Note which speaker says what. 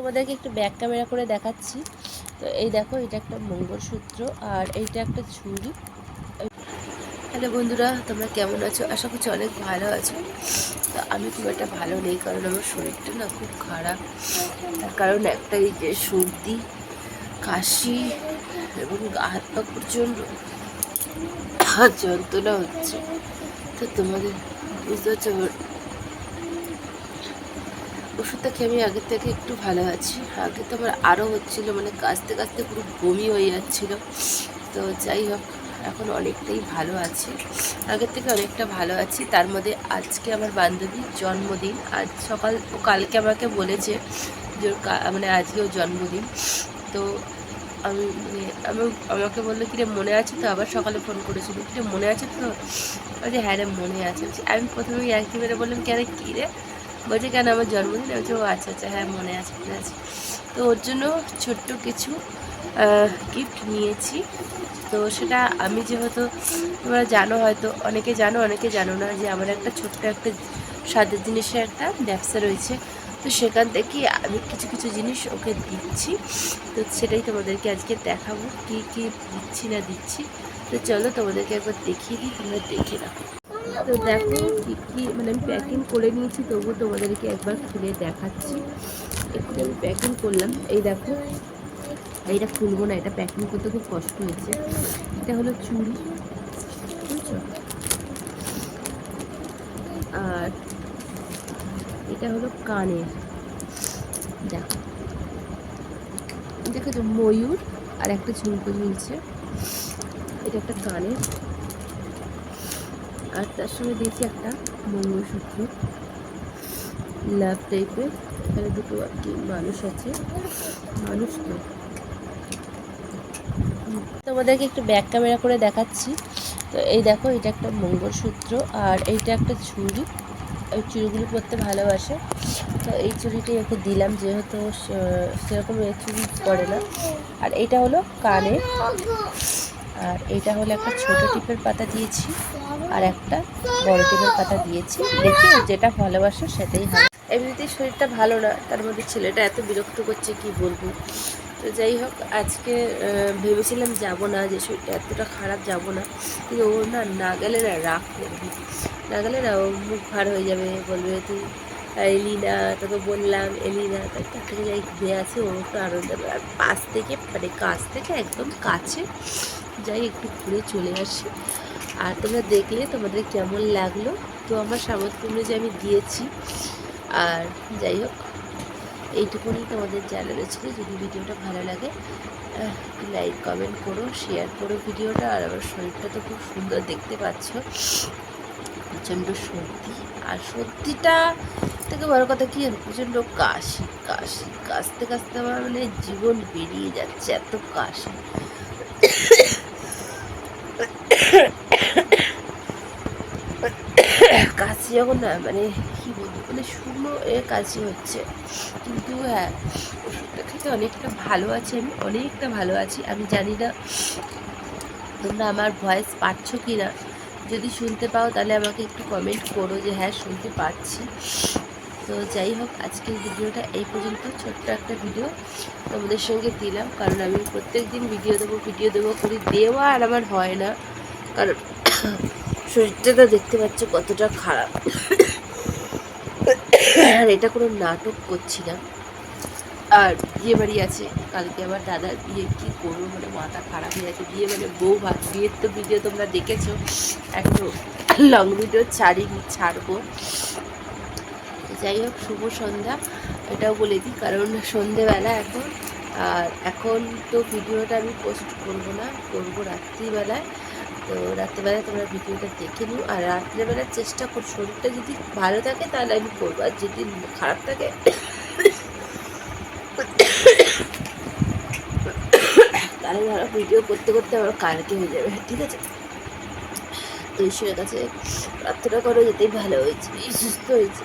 Speaker 1: তোমাদেরকে একটু back camera করে দেখাচ্ছি। তো এই দেখো, এটা একটা মঙ্গলসূত্র আর এইটা একটা চুড়ি হ্যালো বন্ধুরা, তোমরা কেমন আছো? আশা করছি অনেক ভালো আছো। তো আমি খুব একটা ভালো নেই, কারণ আমার শরীরটা না খুব খারাপ। তার কারণ একটা এই যে সর্দি, কাশি এবং হাত পা প্রচণ্ড যন্ত্রণা হচ্ছে। তো তোমাদের বুঝতে আমার ওষুধটা খেয়ে আমি আগের থেকে একটু ভালো আছি। আগে তো আমার আরও হচ্ছিল মানে কাশতে কাশতে পুরো বমি হয়ে যাচ্ছিল। তো যাই হোক, এখন অনেকটাই ভালো আছি। আগের থেকে অনেকটা ভালো আছি। তার মধ্যে আজকে আমার বান্ধবীর জন্মদিন। আজ সকাল, ও কালকে আমাকে বলেছে যে ওর কা- মানে আজকে ওর জন্মদিন। তো আমি মানে আমি আমাকে বলল, কিরে, মনে আছে তো? আবার সকালে ফোন করেছিল, কিরে, মনে আছে তো? বলছে হ্যাঁ রে, মনে আছে। আমি প্রথমে বেড়ে বললাম, কেন কী রে বলছে কেন আমার জন্মদিন? বলছি, ও আচ্ছা আচ্ছা হ্যাঁ মনে আছে মনে আছে। তো ওর জন্য ছোট্ট কিছু গিফট নিয়েছি। তো সেটা আমি যেহেতু তোমরা জানো হয়তো অনেকে জানো অনেকে জানো না যে আমার একটা ছোট্ট একটা স্বাদের জিনিসের একটা ব্যবসা রয়েছে। তো সেখান থেকে আমি কিছু কিছু জিনিস ওকে দিচ্ছি। তো সেটাই তোমাদেরকে আজকে দেখাবো কি কি দিচ্ছি না দিচ্ছি। তো চলো তোমাদেরকে একবার দেখিয়ে দিই তোমরা দেখে রাখো তো দেখো কি কি মানে আমি প্যাকিং করে নিয়েছি তবু তোমাদেরকে একবার খুলে দেখাচ্ছি। একটু আমি প্যাকিং করলাম। এই দেখো, এইটা খুলবো না, এটা প্যাকিং করতে খুব কষ্ট হয়েছে। এটা হলো চুড়ি, বুঝছ? আর এটা হলো কানের। দেখো। দেখো ময়ূর আর একটা ঝুমকো ঝুলছে। এটা একটা কানের। আর তার সঙ্গে দিয়েছি একটা মঙ্গলসূত্র। লাভ টাইপের এখানে দুটো আর কি মানুষ আছে। মানুষ তো। তোমাদেরকে একটু ব্যাক ক্যামেরা করে দেখাচ্ছি। তো এই দেখো, এটা একটা মঙ্গলসূত্র আর এইটা একটা চুড়ি। ওই চুড়িগুলো পরতে ভালোবাসে। তো এই চুড়িটাই ওকে দিলাম, যেহেতু সেরকম এই চুড়ি পরে না। আর এটা হলো কানে আর এটা হলো একটা ছোট টিপের পাতা দিয়েছি আর একটা বড় টিপের পাতা দিয়েছি। দেখি যেটা ভালোবাসো সেটাই হয়। এমনিতেই শরীরটা ভালো না, তার মধ্যে ছেলেটা এত বিরক্ত করছে, কি বলব? তো যাই হোক, আজকে ভেবেছিলাম যাব না যে শরীরটা এতটা খারাপ যাব না। কিন্তু ও না না গেলে না রাগ করবে না গেলে না ও মুখ ভার হয়ে যাবে, বলবে তুই এলি না তোকে বললাম, এলি না। তার থেকে যাই ঘুরে আছে ও একটু আনন্দ আর পাশ থেকে মানে কাছ থেকে, একদম কাছে যাই, একটু ঘুরে চলে আসি। আর তোমরা দেখলে তোমাদের কেমন লাগল? তো আমার সামর্থ্য অনুযায়ী আমি দিয়েছি। আর যাই হোক, এইটুকুনি তোমাদের জানানো ছিল। যদি ভিডিওটা ভালো লাগে লাইক কমেন্ট করো শেয়ার করো ভিডিওটা। আর আমার শরীরটা তো খুব সুন্দর দেখতে পাচ্ছ। প্রচণ্ড সর্দি। আর সর্দিটা থেকে বড় কথা কি? প্রচণ্ড কাশি কাশি, কাশতে কাশতে আমার মানে জীবন বেরিয়ে যাচ্ছে, এত কাশি। কাশি না মানে কি বলব মানে শুকনো এ কাশি হচ্ছে। কিন্তু হ্যাঁ ওষুধটা খেতে অনেকটা ভালো আছি আমি, অনেকটা ভালো আছি। আমি জানি না তোমরা আমার ভয়েস পাচ্ছ কি না যদি শুনতে পাও তাহলে আমাকে একটু কমেন্ট করো যে হ্যাঁ শুনতে পাচ্ছি তো যাই হোক, আজকের ভিডিওটা এই পর্যন্ত। ছোট্ট একটা ভিডিও তোমাদের সঙ্গে দিলাম, কারণ আমি প্রত্যেক দিন ভিডিও দেবো ভিডিও দেবো করি দেওয়া আর আমার হয় না। কারণ শরীরটা তো দেখতে পাচ্ছ কতটা খারাপ। আর এটা কোনো নাটক করছি না। আর বিয়ে বাড়ি আছে, কালকে আমার দাদার বিয়ে, কী করব? মানে মাথা খারাপ হয়ে যাচ্ছে বিয়ে মানে বউ ভাত, বিয়ের তো ভিডিও তোমরা দেখেছ। একটু লং ভিডিও ছাড়িনি ছাড়বো। যাই হোক, শুভ সন্ধ্যা। এটাও বলে দিই, কারণ সন্ধেবেলা এখন। আর এখন তো ভিডিওটা আমি পোস্ট করব না, করব রাত্রিবেলায়। তো রাত্রিবেলায় তোমরা ভিডিওটা দেখে নিও। আর রাত্রিবেলার চেষ্টা কর, শরীরটা যদি ভালো থাকে তাহলে আমি করব। আর যদি খারাপ থাকে, তাহলে ধরো ভিডিও করতে করতে আমার কালকে হয়ে যাবে, ঠিক আছে? তো ঈশ্বরের কাছে প্রার্থনা করো যেতেই ভালো হয়েছে, সুস্থ হয়েছে।